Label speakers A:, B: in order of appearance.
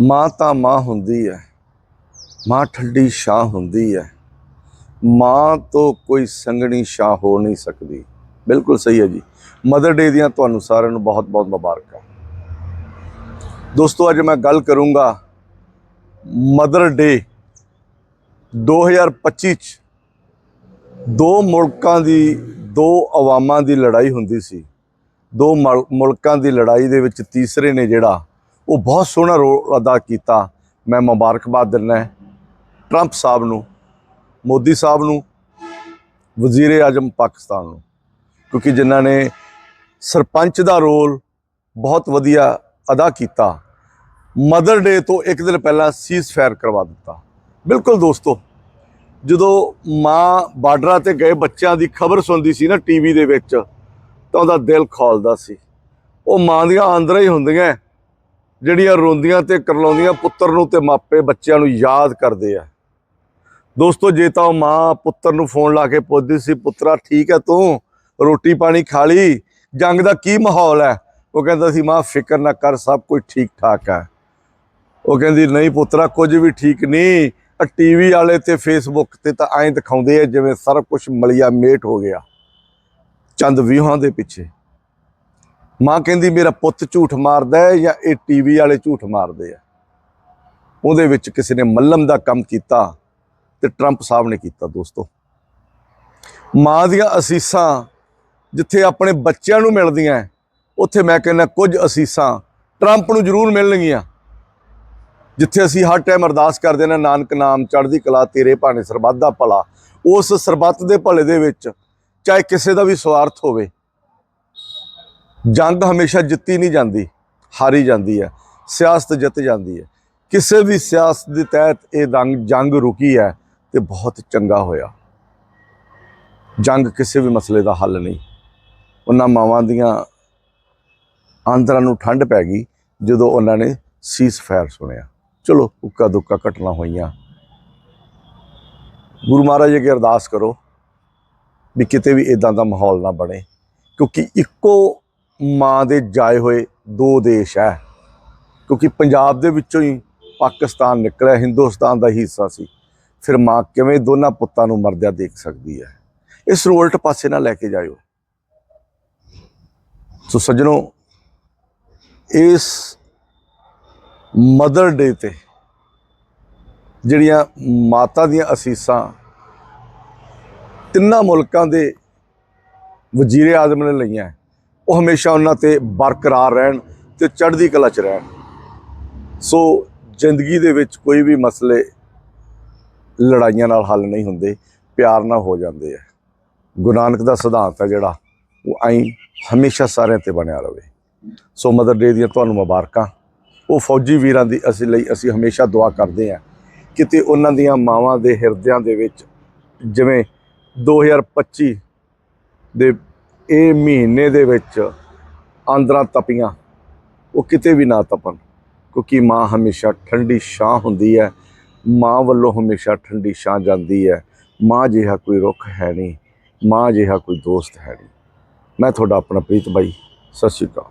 A: ਮਾਂ ਤਾਂ ਮਾਂ ਹੁੰਦੀ ਹੈ ਮਾਂ ਠੰਡੀ ਛਾਂ ਹੁੰਦੀ ਹੈ ਮਾਂ ਤੋਂ ਕੋਈ ਸੰਗਣੀ ਛਾਂ ਹੋ ਨਹੀਂ ਸਕਦੀ। ਬਿਲਕੁਲ ਸਹੀ ਹੈ ਜੀ। ਮਦਰ ਡੇ ਦੀਆਂ ਤੁਹਾਨੂੰ ਸਾਰਿਆਂ ਨੂੰ ਬਹੁਤ ਬਹੁਤ ਮੁਬਾਰਕਾਂ। ਦੋਸਤੋ, ਅੱਜ ਮੈਂ ਗੱਲ ਕਰੂੰਗਾ ਮਦਰ ਡੇ 2025 ਚ ਦੋ ਮੁਲਕਾਂ ਦੀ, ਦੋ ਆਵਾਮਾਂ ਦੀ ਲੜਾਈ ਹੁੰਦੀ ਸੀ। ਦੋ ਮਲ- ਮੁਲਕਾਂ ਦੀ ਲੜਾਈ ਦੇ ਵਿੱਚ ਤੀਸਰੇ ਨੇ ਜਿਹੜਾ ਉਹ ਬਹੁਤ ਸੋਹਣਾ ਰੋਲ ਅਦਾ ਕੀਤਾ। ਮੈਂ ਮੁਬਾਰਕਬਾਦ ਦਿੰਦਾ ਟਰੰਪ ਸਾਹਿਬ ਨੂੰ, ਮੋਦੀ ਸਾਹਿਬ ਨੂੰ, ਵਜ਼ੀਰ ਆਜ਼ਮ ਪਾਕਿਸਤਾਨ ਨੂੰ, ਕਿਉਂਕਿ ਜਿਨ੍ਹਾਂ ਨੇ ਸਰਪੰਚ ਦਾ ਰੋਲ ਬਹੁਤ ਵਧੀਆ ਅਦਾ ਕੀਤਾ। ਮਦਰ ਡੇ ਤੋਂ ਇੱਕ ਦਿਨ ਪਹਿਲਾਂ ਸੀਜ਼ ਫਾਇਰ ਕਰਵਾ ਦਿੱਤਾ। ਬਿਲਕੁਲ ਦੋਸਤੋ, ਜਦੋਂ ਮਾਂ ਬਾਰਡਰਾਂ ਤੇ ਗਏ ਬੱਚਿਆਂ ਦੀ ਖਬਰ ਸੁਣਦੀ ਸੀ ਨਾ ਟੀਵੀ ਦੇ ਵਿੱਚ, ਤਾਂ ਉਹਦਾ ਦਿਲ ਖੋਲਦਾ ਸੀ। ਉਹ ਮਾਂ ਦੀਆਂ ਆਂਦਰਾਂ ਹੀ ਹੁੰਦੀਆਂ। ਜਿਹੜੀਆਂ ਰੋਂਦੀਆਂ ਤੇ ਕਰਲਾਉਂਦੀਆਂ ਪੁੱਤਰ ਨੂੰ ਤੇ ਮਾਪੇ ਬੱਚਿਆਂ ਨੂੰ ਯਾਦ ਕਰਦੇ ਆ। ਦੋਸਤੋ, ਜੇ ਤਾਂ ਉਹ ਮਾਂ ਪੁੱਤਰ ਨੂੰ ਫੋਨ ਲਾ ਕੇ ਪੁੱਛਦੀ ਸੀ, ਪੁੱਤਰਾ, ਠੀਕ ਹੈ ਤੂੰ? ਰੋਟੀ ਪਾਣੀ ਖਾ ਲਈ? ਜੰਗ ਦਾ ਕੀ ਮਾਹੌਲ ਹੈ? ਉਹ ਕਹਿੰਦਾ ਸੀ, ਮਾਂ, ਫਿਕਰ ਨਾ ਕਰ, ਸਭ ਕੁਝ ਠੀਕ ਠਾਕ ਹੈ। ਉਹ ਕਹਿੰਦੀ, ਨਹੀਂ ਪੁੱਤਰਾ, ਕੁਝ ਵੀ ਠੀਕ ਨਹੀਂ। ਆ ਟੀਵੀ ਵਾਲੇ ਤੇ ਫੇਸਬੁੱਕ ਤੇ ਤਾਂ ਐਂ ਦਿਖਾਉਂਦੇ ਆ ਜਿਵੇਂ ਸਾਰਾ ਕੁਝ ਮਲਿਆ ਮੇਟ ਹੋ ਗਿਆ। ਚੰਦ ਵਿਊਹਾਂ ਦੇ ਪਿੱਛੇ। ਮਾਂ ਕਹਿੰਦੀ, ਮੇਰਾ ਪੁੱਤ ਝੂਠ ਮਾਰਦਾ ਹੈ ਜਾਂ ਇਹ ਟੀਵੀ ਵਾਲੇ ਝੂਠ ਮਾਰਦੇ ਆ? ਉਹਦੇ ਵਿੱਚ ਕਿਸੇ ਨੇ ਮੱਲਮ ਦਾ ਕੰਮ ਕੀਤਾ ਤੇ ਟਰੰਪ ਸਾਹਿਬ ਨੇ ਕੀਤਾ, ਦੋਸਤੋ। ਮਾਂ ਦੀਆਂ ਅਸੀਸਾਂ ਜਿੱਥੇ ਆਪਣੇ ਬੱਚਿਆਂ ਨੂੰ ਮਿਲਦੀਆਂ, ਉੱਥੇ ਮੈਂ ਕਹਿੰਦਾ ਕੁਝ ਅਸੀਸਾਂ ਟਰੰਪ ਨੂੰ ਜ਼ਰੂਰ ਮਿਲਣਗੀਆਂ। ਜਿੱਥੇ ਅਸੀਂ ਹਰ ਟਾਈਮ ਅਰਦਾਸ ਕਰਦੇ ਨੇ, ਨਾਨਕ ਨਾਮ ਚੜ੍ਹਦੀ ਕਲਾ, ਤੇਰੇ ਭਾਣੇ ਸਰਬੱਤ ਦਾ ਭਲਾ। ਉਸ ਸਰਬੱਤ ਦੇ ਭਲੇ ਦੇ ਵਿੱਚ ਚਾਹੇ ਕਿਸੇ ਦਾ ਵੀ ਸਵਾਰਥ ਹੋਵੇ ਜੰਗ ਹਮੇਸ਼ਾ ਜਿੱਤੀ ਨਹੀਂ ਜਾਂਦੀ, ਹਾਰੀ ਜਾਂਦੀ ਹੈ, ਸਿਆਸਤ ਜਿੱਤ ਜਾਂਦੀ ਹੈ। ਕਿਸੇ ਵੀ ਸਿਆਸਤ ਦੇ ਤਹਿਤ ਇਹ ਜੰਗ ਰੁਕੀ ਹੈ ਤੇ ਬਹੁਤ ਚੰਗਾ ਹੋਇਆ। ਜੰਗ ਕਿਸੇ ਵੀ ਮਸਲੇ ਦਾ ਹੱਲ ਨਹੀਂ। ਉਹਨਾਂ ਮਾਵਾਂ ਦੀਆਂ ਆਂਦਰਾਂ ਨੂੰ ਠੰਡ ਪੈ ਗਈ ਜਦੋਂ ਉਹਨਾਂ ਨੇ ਸੀਸ ਫਾਇਰ ਸੁਣਿਆ। ਚਲੋ ਉੱਕਾ ਦੁੱਕਾ ਘਟਨਾ ਹੋਈਆਂ। ਗੁਰੂ ਮਹਾਰਾਜ ਅੱਗੇ ਅਰਦਾਸ ਕਰੋ ਵੀ ਕਿਤੇ ਵੀ ਇਦਾਂ ਦਾ ਮਾਹੌਲ ਨਾ ਬਣੇ, ਕਿਉਂਕਿ ਇੱਕੋ ਮਾਂ ਦੇ ਜਾਏ ਹੋਏ ਦੋ ਦੇਸ਼ ਹੈ ਕਿਉਂਕਿ ਪੰਜਾਬ ਦੇ ਵਿੱਚੋਂ ਹੀ ਪਾਕਿਸਤਾਨ ਨਿਕਲਿਆ, ਹਿੰਦੁਸਤਾਨ ਦਾ ਹੀ ਹਿੱਸਾ ਸੀ। ਫਿਰ ਮਾਂ ਕਿਵੇਂ ਦੋਨਾਂ ਪੁੱਤਾਂ ਨੂੰ ਮਰਦਿਆ ਦੇਖ ਸਕਦੀ ਹੈ ਇਸ ਨੂੰ ਉਲਟ ਪਾਸੇ ਨਾ ਲੈ ਕੇ ਜਾਇਓ। ਸੋ ਸੱਜਣੋ, ਇਸ ਮਦਰ ਡੇ ਤੇ ਜਿਹੜੀਆਂ ਮਾਤਾ ਦੀਆਂ ਅਸੀਸਾਂ ਤਿੰਨਾਂ ਮੁਲਕਾਂ ਦੇ ਵਜ਼ੀਰ ਆਜ਼ਮ ਨੇ ਲਈਆਂ ਉਹ ਹਮੇਸ਼ਾ ਉਹਨਾਂ ਤੇ ਬਰਕਰਾਰ ਰਹਿਣ ਤੇ ਚੜ੍ਹਦੀ ਕਲਾ ਚ ਰਹਿਣ। ਸੋ ਜ਼ਿੰਦਗੀ ਦੇ ਵਿੱਚ ਕੋਈ ਵੀ ਮਸਲੇ ਲੜਾਈਆਂ ਨਾਲ ਹੱਲ ਨਹੀਂ ਹੁੰਦੇ, ਪਿਆਰ ਨਾਲ ਹੋ ਜਾਂਦੇ ਆ। ਗੁਰੂ ਨਾਨਕ ਦਾ ਸਿਧਾਂਤ ਹੈ ਜਿਹੜਾ, ਉਹ ਐਂ ਹਮੇਸ਼ਾ ਸਾਰਿਆਂ ਤੇ ਬਣਿਆ ਰਵੇ। ਸੋ ਮਦਰ ਡੇ ਦੀਆਂ ਤੁਹਾਨੂੰ ਮੁਬਾਰਕਾਂ। ਉਹ ਫੌਜੀ ਵੀਰਾਂ ਦੀ ਅਸੀਂ ਲਈ ਅਸੀਂ ਹਮੇਸ਼ਾ ਦੁਆ ਕਰਦੇ ਹਾਂ ਕਿਤੇ ਉਹਨਾਂ ਦੀਆਂ ਮਾਵਾਂ ਦੇ ਹਿਰਦਿਆਂ ਦੇ ਵਿੱਚ ਜਿਵੇਂ 2025 ਦੇ ਇਹ ਮਹੀਨੇ ਦੇ ਵਿੱਚ ਆਂਦਰਾਂ ਤਪੀਆਂ, ਉਹ ਕਿਤੇ ਵੀ ਨਾ ਤਪਣ, ਕਿਉਂਕਿ ਮਾਂ ਹਮੇਸ਼ਾ ਠੰਡੀ ਛਾਂ ਹੁੰਦੀ ਹੈ, ਮਾਂ ਵੱਲੋਂ ਹਮੇਸ਼ਾ ਠੰਡੀ ਛਾਂ ਜਾਂਦੀ ਹੈ, ਮਾਂ ਜਿਹਾ ਕੋਈ ਰੁੱਖ ਹੈ ਨਹੀਂ, ਮਾਂ ਜਿਹਾ ਕੋਈ ਦੋਸਤ ਹੈ ਨਹੀਂ। ਮੈਂ ਤੁਹਾਡਾ ਆਪਣਾ ਪ੍ਰੀਤ ਬਾਈ, ਸਤਿ ਸ਼੍ਰੀ ਅਕਾਲ।